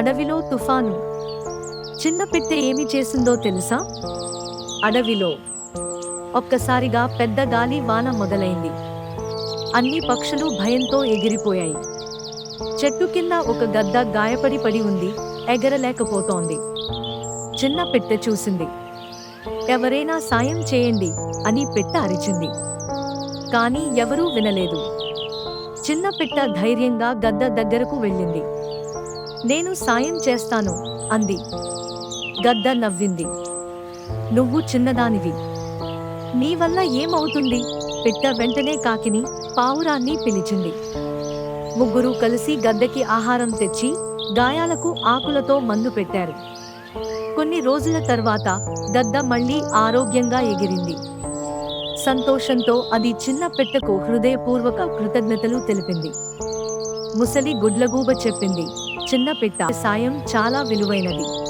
అడవిలో తుఫాను. చిన్న పిట్ట ఏమి చేసిందో తెలుసా? అడవిలో ఒక్కసారిగా పెద్ద గాలి వాన మొదలైంది. అన్ని పక్షులు భయంతో ఎగిరిపోయాయి. చెట్టు కింద ఒక గద్ద గాయపడి పడి ఉంది ఎగరలేకపోతోంది. చిన్న పిట్ట చూసింది. ఎవరైనా సాయం చేయండి అని పిట్ట అరిచింది. కానీ ఎవరూ వినలేదు. చిన్న పిట్ట ధైర్యంగా గద్ద దగ్గరకు వెళ్ళింది. నేను సాయం చేస్తాను అంది. గద్ద నవ్వింది. నువ్వు చిన్నదానివి. నీ వల్ల ఏమవుతుంది? పిట్ట వెంటనే కాకిని పావురాన్ని పిలిచింది. ముగ్గురు కలిసి గద్దకి ఆహారం తెచ్చి గాయాలకు ఆకులతో మందు పెట్టారు. కొన్ని రోజుల తర్వాత గద్ద మళ్ళీ ఆరోగ్యంగా ఎగిరింది. సంతోషంతో అది చిన్న పెట్టకు హృదయపూర్వక కృతజ్ఞతలు తెలిపింది. ముసలి గుడ్లగూబ చెప్పింది. చిన్న పెట్ట సాయం చాలా విలువైనది.